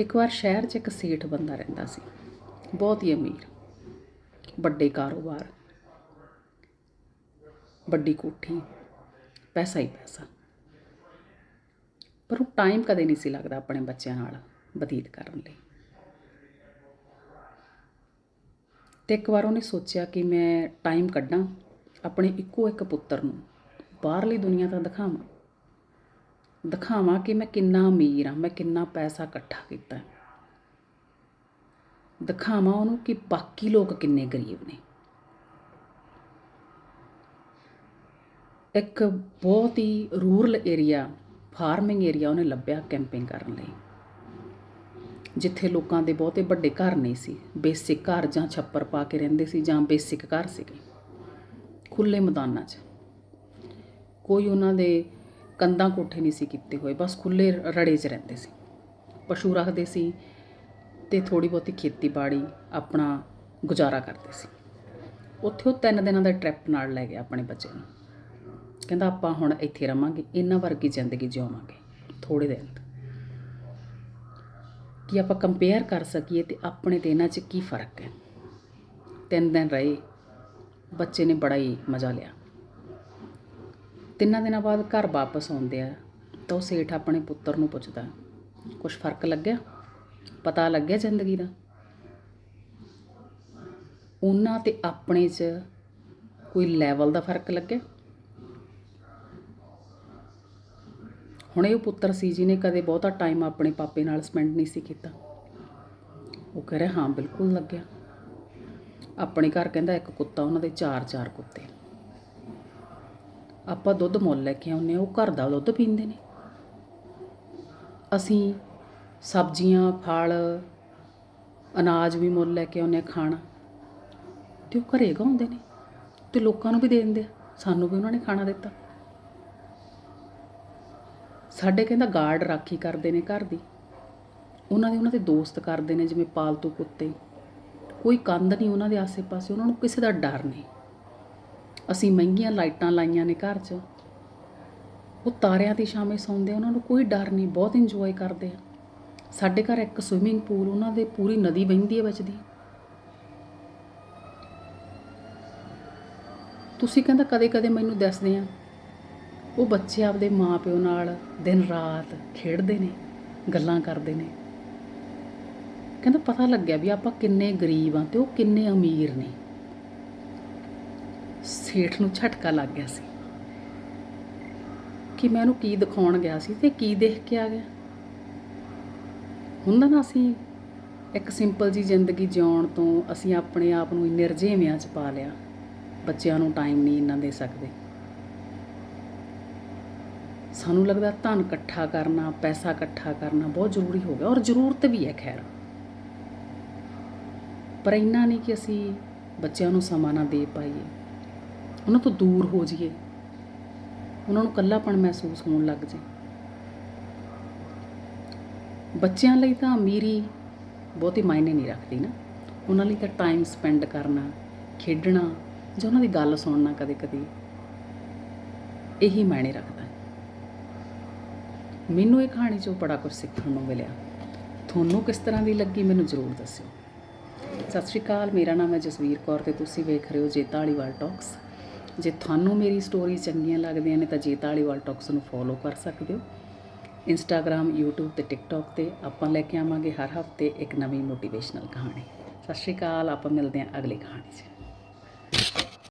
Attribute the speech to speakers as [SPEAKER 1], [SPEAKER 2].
[SPEAKER 1] ਇੱਕ ਵਾਰ ਸ਼ਹਿਰ 'ਚ ਇੱਕ ਸੇਠ ਬੰਦਾ ਰਹਿੰਦਾ ਸੀ। ਬਹੁਤ ਹੀ ਅਮੀਰ, ਵੱਡੇ ਕਾਰੋਬਾਰ, ਵੱਡੀ ਕੋਠੀ, ਪੈਸਾ ਹੀ ਪੈਸਾ। ਪਰ ਉਹ ਟਾਈਮ ਕਦੇ ਨਹੀਂ ਸੀ ਲੱਗਦਾ ਆਪਣੇ ਬੱਚਿਆਂ ਨਾਲ ਬਤੀਤ ਕਰਨ ਲਈ। ਤੇ ਇੱਕ ਵਾਰ ਉਹਨੇ ਸੋਚਿਆ ਕਿ ਮੈਂ ਟਾਈਮ ਕੱਢਾਂ, ਆਪਣੇ ਇੱਕੋ ਇੱਕ ਪੁੱਤਰ ਨੂੰ ਬਾਹਰਲੀ ਦੁਨੀਆ ਤਾਂ ਦਿਖਾਵਾਂ। ਦਿਖਾਵਾਂ ਕਿ ਮੈਂ ਕਿੰਨਾ ਅਮੀਰ ਹਾਂ, ਮੈਂ ਕਿੰਨਾ ਪੈਸਾ ਇਕੱਠਾ ਕੀਤਾ ਦਿਖਾਵਾਂ ਉਹਨੂੰ ਕਿ ਬਾਕੀ ਲੋਕ ਕਿੰਨੇ ਗਰੀਬ ਨੇ। ਇੱਕ ਬਹੁਤ ਹੀ ਰੂਰਲ ਏਰੀਆ ਫਾਰਮਿੰਗ ਏਰੀਆ ਉਹਨੇ ਲੱਭਿਆ ਕੈਂਪਿੰਗ ਕਰਨ ਲਈ। ਜਿੱਥੇ ਲੋਕਾਂ ਦੇ ਬਹੁਤੇ ਵੱਡੇ ਘਰ ਨਹੀਂ ਸੀ ਬੇਸਿਕ ਘਰ ਜਾਂ ਛੱਪਰ ਪਾ ਕੇ ਰਹਿੰਦੇ ਸੀ ਜਾਂ ਬੇਸਿਕ ਘਰ ਸੀਗੇ। ਖੁੱਲੇ ਮੈਦਾਨਾਂ 'ਚ। ਕੋਈ ਉਹਨਾਂ ਦੇ ਕੰਧਾਂ ਕੋਠੇ ਨਹੀਂ ਸੀ ਕੀਤੇ ਹੋਏ, ਬਸ ਖੁੱਲੇ ਰੜੇ 'ਚ ਰਹਿੰਦੇ ਸੀ। ਪਸ਼ੂ ਰੱਖਦੇ ਸੀ ਤੇ ਥੋੜੀ ਬਹੁਤੀ ਖੇਤੀਬਾੜੀ ਆਪਣਾ ਗੁਜ਼ਾਰਾ ਕਰਦੇ ਸੀ। ਉੱਥੇ ਉਹ ਤਿੰਨ ਦਿਨਾਂ ਦਾ ਟ੍ਰਿਪ ਨਾਲ ਲੈ ਗਿਆ ਆਪਣੇ ਬੱਚੇ ਨੂੰ। ਕਹਿੰਦਾ ਆਪਾਂ ਹੁਣ ਇੱਥੇ ਰਵਾਂਗੇ, ਇਹਨਾਂ ਵਰਗੀ ਜ਼ਿੰਦਗੀ ਜਿਉਵਾਂਗੇ ਥੋੜੇ ਦਿਨ ਕਿ ਆਪਾਂ ਕੰਪੇਅਰ ਕਰ ਸਕੀਏ ਤੇ ਆਪਣੇ ਤੇ ਇਹਨਾਂ 'ਚ ਕੀ ਫ਼ਰਕ ਹੈ? ਤਿੰਨ ਦਿਨ ਰਹੇ, ਬੱਚੇ ਨੇ ਬੜਾ ਹੀ ਮਜ਼ਾ ਲਿਆ। ਤਿੰਨਾਂ ਦਿਨਾਂ ਬਾਅਦ ਘਰ ਵਾਪਸ ਆਉਂਦੇ ਆ, ਤਾਂ ਉਹ ਸੇਠ ਆਪਣੇ ਪੁੱਤਰ ਨੂੰ ਪੁੱਛਦਾ ਕੁਝ ਫ਼ਰਕ ਲੱਗਿਆ? ਪਤਾ ਲੱਗਿਆ ਜ਼ਿੰਦਗੀ ਦਾ? ਉਹਨਾਂ ਤੇ ਆਪਣੇ 'ਚ ਕੋਈ ਲੈਵਲ ਦਾ ਫ਼ਰਕ ਲੱਗਿਆ? ਹੁਣ ਇਹ ਪੁੱਤਰ ਸੀ ਜਿਹਨੇ ਕਦੇ ਬਹੁਤਾ ਟਾਈਮ ਆਪਣੇ ਪਾਪੇ ਨਾਲ ਸਪੈਂਡ ਨਹੀਂ ਸੀ ਕੀਤਾ। ਉਹ ਕਹ ਰਿਹਾ, ਹਾਂ, ਬਿਲਕੁਲ ਲੱਗਿਆ। ਆਪਣੇ ਘਰ ਕਹਿੰਦਾ, ਇੱਕ ਕੁੱਤਾ, ਉਹਨਾਂ ਦੇ ਚਾਰ ਚਾਰ ਕੁੱਤੇ। ਆਪਾਂ ਦੁੱਧ ਮੁੱਲ ਲੈ ਕੇ ਆਉਂਦੇ ਹਾਂ, ਉਹ ਘਰ ਦਾ ਦੁੱਧ ਪੀਂਦੇ ਨੇ। ਅਸੀਂ ਸਬਜ਼ੀਆਂ, ਫਲ, ਅਨਾਜ ਵੀ ਮੁੱਲ ਲੈ ਕੇ ਆਉਂਦੇ ਹਾਂ ਖਾਣਾ। ਤੇ ਉਹ ਘਰੇ ਗਾਉਂਦੇ ਨੇ? ਤੇ ਲੋਕਾਂ ਨੂੰ ਵੀ ਦੇ ਦਿੰਦੇ ਆ। ਸਾਨੂੰ ਵੀ ਉਹਨਾਂ ਨੇ ਖਾਣਾ ਦਿੱਤਾ। ਸਾਡੇ ਕਹਿੰਦਾ ਗਾਰਡ ਰਾਖੀ ਕਰਦੇ ਨੇ ਘਰ ਦੀ। ਉਹਨਾਂ ਦੇ ਉਹਨਾਂ ਦੇ ਦੋਸਤ ਕਰਦੇ ਨੇ, ਜਿਵੇਂ ਪਾਲਤੂ ਕੁੱਤੇ। ਕੋਈ ਕੰਧ ਨਹੀਂ ਉਹਨਾਂ ਦੇ ਆਸੇ-ਪਾਸੇ, ਉਹਨਾਂ ਨੂੰ ਕਿਸੇ ਦਾ ਡਰ ਨਹੀਂ। ਅਸੀਂ ਮਹਿੰਗੀਆਂ ਲਾਈਟਾਂ ਲਾਈਆਂ ਨੇ ਘਰ 'ਚ। ਉਹ ਤਾਰਿਆਂ ਦੀ ਛਾਵੇਂ ਸੌਂਦੇ ਉਹਨਾਂ ਨੂੰ ਕੋਈ ਡਰ ਨਹੀਂ, ਬਹੁਤ ਇੰਜੋਏ ਕਰਦੇ ਆ। ਸਾਡੇ ਘਰ ਇੱਕ ਸਵਿਮਿੰਗ ਪੂਲ ਉਹਨਾਂ ਦੇ ਪੂਰੀ ਨਦੀ ਵਹਿੰਦੀ ਹੈ ਵਿੱਚ ਦੀ। ਤੁਸੀਂ ਕਹਿੰਦਾ ਕਦੇ-ਕਦੇ ਮੈਨੂੰ ਦੱਸਦੇ ਆ, ਉਹ ਬੱਚੇ ਆਪਦੇ ਮਾਪਿਓ ਨਾਲ ਦਿਨ ਰਾਤ ਖੇਡਦੇ ਨੇ, ਗੱਲਾਂ ਕਰਦੇ ਨੇ। ਕਹਿੰਦਾ ਪਤਾ ਲੱਗਿਆ ਵੀ ਆਪਾਂ ਕਿੰਨੇ ਗਰੀਬ ਆ ਤੇ ਉਹ ਕਿੰਨੇ ਅਮੀਰ ਨੇ। ਸੇਠ ਨੂੰ ਝਟਕਾ ਲੱਗ ਗਿਆ ਸੀ ਕਿ ਮੈਂ ਉਹਨੂੰ ਕੀ ਦਿਖਾਉਣ ਗਿਆ ਸੀ ਤੇ ਕੀ ਦੇਖ ਕੇ ਆ ਗਿਆ। ਹੁੰਦਾ ਨਾ ਅਸੀਂ ਇੱਕ ਸਿੰਪਲ ਜੀ ਜ਼ਿੰਦਗੀ ਜਿਉਣ ਤੋਂ ਅਸੀਂ ਆਪਣੇ ਆਪ ਨੂੰ ਇੰਨੇ ਰਝੇਵਿਆਂ 'ਚ ਪਾ ਲਿਆ, ਬੱਚਿਆਂ ਨੂੰ ਟਾਈਮ ਨਹੀਂ ਇੰਨਾ ਦੇ ਸਕਦੇ। ਸਾਨੂੰ ਲੱਗਦਾ ਧਨ ਇਕੱਠਾ ਕਰਨਾ, ਪੈਸਾ ਇਕੱਠਾ ਕਰਨਾ ਬਹੁਤ ਜ਼ਰੂਰੀ ਹੋ ਗਿਆ ਔਰ ਜ਼ਰੂਰਤ ਵੀ ਹੈ ਖੈਰ। ਪਰ ਇੰਨਾ ਨਹੀਂ ਕਿ ਅਸੀਂ ਬੱਚਿਆਂ ਨੂੰ ਸਮਾਂ ਨਾ ਦੇ ਪਾਈਏ। ਉਹਨਾਂ ਤੋਂ ਦੂਰ ਹੋ ਜਾਈਏ। ਉਹਨਾਂ ਨੂੰ ਇਕੱਲਾਪਣ ਮਹਿਸੂਸ ਹੋਣ ਲੱਗ ਜੇ ਬੱਚਿਆਂ ਲਈ ਤਾਂ ਅਮੀਰੀ ਬਹੁਤੀ ਮਾਇਨੇ ਨਹੀਂ ਰੱਖਦੀ ਨਾ। ਉਹਨਾਂ ਲਈ ਤਾਂ ਟਾਈਮ ਸਪੈਂਡ ਕਰਨਾ, ਖੇਡਣਾ ਜਾਂ ਉਹਨਾਂ ਦੀ ਗੱਲ ਸੁਣਨਾ ਕਦੇ-ਕਦੇ ਇਹੀ ਮਾਇਨੇ ਰੱਖਦਾ ਹੈ। ਮੈਨੂੰ ਇਹ ਕਹਾਣੀ 'ਚੋਂ ਬੜਾ ਕੁਝ ਸਿੱਖਣ ਨੂੰ ਮਿਲਿਆ। ਤੁਹਾਨੂੰ ਕਿਸ ਤਰ੍ਹਾਂ ਦੀ ਲੱਗੀ ਮੈਨੂੰ ਜ਼ਰੂਰ ਦੱਸਿਓ। ਸਤਿ ਸ਼੍ਰੀ ਅਕਾਲ, ਮੇਰਾ ਨਾਮ ਹੈ ਜਸਵੀਰ ਕੌਰ ਤੇ ਤੁਸੀਂ ਵੇਖ ਰਹੇ ਹੋ ਜੇਤਾ ਜੇਤਾਲੀਵਾਲ ਟਾਕਸ ਜੇ ਤੁਹਾਨੂੰ ਮੇਰੀ ਸਟੋਰੀ ਚੰਗੀਆਂ ਲੱਗਦੀਆਂ ਨੇ ਤਾਂ ਜੀਤਾਂ ਵਾਲੀ ਵਾਲ ਟਾਕਸ ਨੂੰ ਫੋਲੋ ਕਰ ਸਕਦੇ ਹੋ। ਇੰਸਟਾਗ੍ਰam YouTube ਤੇ TikTok ਤੇ ਆਪਾਂ ਲੈ ਕੇ ਆਵਾਂਗੇ ਹਰ ਹਫ਼ਤੇ ਇੱਕ ਨਵੀਂ ਮੋਟੀਵੇਸ਼ਨਲ ਕਹਾਣੀ। ਸਤਿ ਸ਼੍ਰੀ ਅਕਾਲ, ਆਪਾਂ ਮਿਲਦੇ ਹਾਂ ਅਗਲੀ ਕਹਾਣੀ 'ਚ।